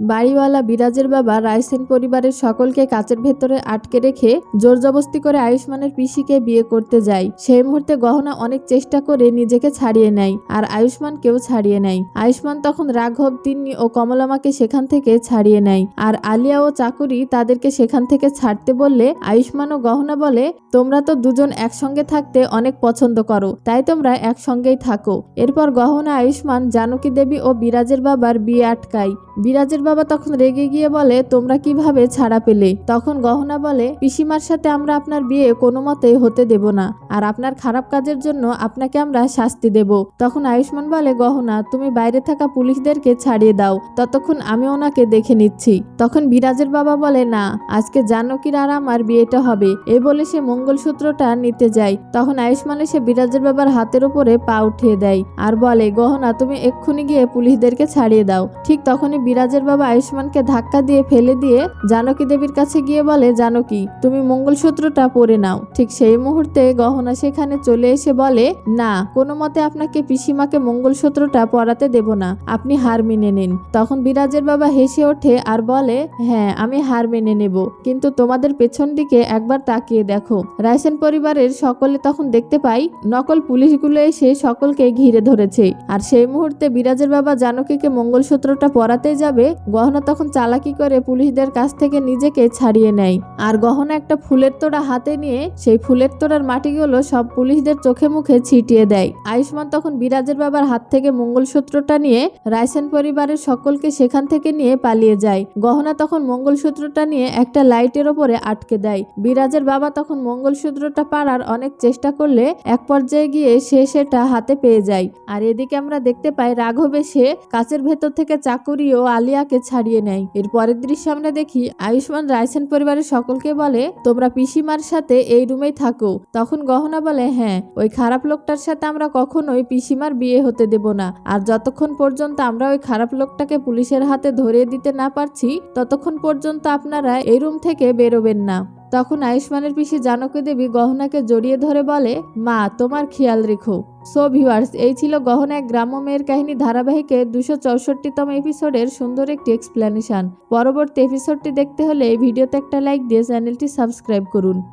বাড়িওয়ালা বিরাজের বাবা রায়সেন পরিবারের সকলকে কাচের ভেতরে আটকে রেখে জোর জবস্তি করে আয়ুষ্মানের পিসিকে বিয়ে করতে যায়। সেই মুহূর্তে গহনা অনেক চেষ্টা করে নিজেকে ছাড়িয়ে নেয় আর আয়ুষ্মানকেও ছাড়িয়ে নেয়। আয়ুষ্মান তখন রাঘব, তিন্নি ও কমলামাকে সেখান থেকে ছাড়িয়ে নেয় আর আলিয়া ও চাকুরি তাদেরকে সেখান থেকে ছাড়তে বললে আয়ুষ্মান ও গহনা বলে, তোমরা তো দুজন একসঙ্গে থাকতে অনেক পছন্দ করো, তাই তোমরা একসঙ্গেই থাকো। এরপর গহনা আয়ুষ্মান, জানকী দেবী ও বিরাজের বাবার বিয়ে আটকায়। বিরাজের বাবা তখন রেগে গিয়ে বলে, তোমরা কীভাবে ছাড়া পেলে? তখন গহনা বলে, পিসিমার সাথে আমরা আপনার বিয়ে কোনো মতেই হতে দেব না, আর আপনার খারাপ কাজের জন্য আপনাকে আমরা শাস্তি দেব। তখন আয়ুষ্মান বলে, গহনা, তুমি বাইরে থাকা পুলিশদেরকে ছাড়িয়ে দাও, ততক্ষণ আমি ওনাকে দেখে নিচ্ছি। তখন বিরাজের বাবা বলে, না, আজকে জানকীর আর আমার বিয়েটা হবে, এ বলে সে মঙ্গলসূত্রটা নিতে যায়। তখন আয়ুষ্মান এসে বিরাজের বাবার হাতের উপরে পা উঠিয়ে দেয় আর বলে, গহনা, তুমি এক্ষুনি গিয়ে পুলিশদেরকে ছাড়িয়ে দাও। ঠিক তখনই বিরাজের বাবা আয়ুষ্মানকে ধাক্কা দিয়ে ফেলে দিয়ে জানকী দেবীর কাছে গিয়ে বলে, জানকী, তুমি মঙ্গলসূত্রটা পরে নাও। ঠিক সেই মুহূর্তে গহনা সেখানে চলে এসে বলে, না, কোনো মতে আপনাকে পিসিমাকে মঙ্গলসূত্রটা পরাতে দেব না। আপনি হার মেনে নিন। তখন বিরাজের বাবা হেসে ওঠে আর বলে হ্যাঁ আমি হার মেনে নেব। কিন্তু তোমাদের পেছন দিকে একবার তাকিয়ে দেখো। রায়সেন পরিবারের সকলে তখন দেখতে পাই নকল পুলিশগুলো এসে সকলকে ঘিরে ধরেছে। আর সেই মুহূর্তে বিরাজের বাবা জানকীকে মঙ্গলসূত্রটা পরাতে যাবে, গহনা তখন চালাকি করে পুলিশদের কাছ থেকে নিজেকে ছাড়িয়ে নেয়। আর গহনা একটা ফুলের তোড়া হাতে নিয়ে সেই ফুলের তোড়ার মাটিগুলো সব পুলিশদের চোখে মুখে ছিটিয়ে দেয়। আয়ুষ্মান তখন বিরাজের বাবার হাত থেকে মঙ্গলসূত্রটা নিয়ে রায়সেন পরিবারের সকলকে সেখান থেকে নিয়ে পালিয়ে যায়। গহনা তখন মঙ্গলসূত্রটা নিয়ে একটা লাইটের ওপরে আটকে দেয়। বিরাজের বাবা তখন মঙ্গলসূত্রটা পাড়ার অনেক চেষ্টা করলে এক পর্যায়ে গিয়ে সে সেটা হাতে পেয়ে যায়। আর এদিকে আমরা দেখতে পাই রাঘব এসে কাচের ভেতর থেকে চাকুরি ও আলিয়াকে ছাড়িয়ে নেয়। এর পরের দৃশ্যে আমরা দেখি, আয়ুষ্মান রায়সেন পরিবারের সকলকে বলে, তোমরা পিসিমার সাথে এই রুমেই থাকো। তখন গহনা বলে হ্যাঁ ওই খারাপ লোকটার সাথে আমরা কখনোই পিসিমার বিয়ে হতে দেব না। আর যতক্ষণ পর্যন্ত আমরা ওই খারাপ লোকটাকে পুলিশের হাতে ধরিয়ে দিতে না পারছি, ততক্ষণ পর্যন্ত আপনারা এই রুম থেকে বেরোবেন না। তখন আয়ুষ্মানের পিসি জানকী দেবী গহনাকে জড়িয়ে ধরে বলে, মা, তোমার খেয়াল রেখো। সো ভিউয়ার্স এই ছিল গহনা এক গ্রাম্য মেয়ের কাহিনী ধারাবাহিকের দুশো চৌষট্টিতম এপিসোডের সুন্দর একটি এক্সপ্লেনেশন পরবর্তী এপিসোডটি দেখতে হলে এই ভিডিওতে একটা লাইক দিয়ে চ্যানেলটি সাবস্ক্রাইব করুন।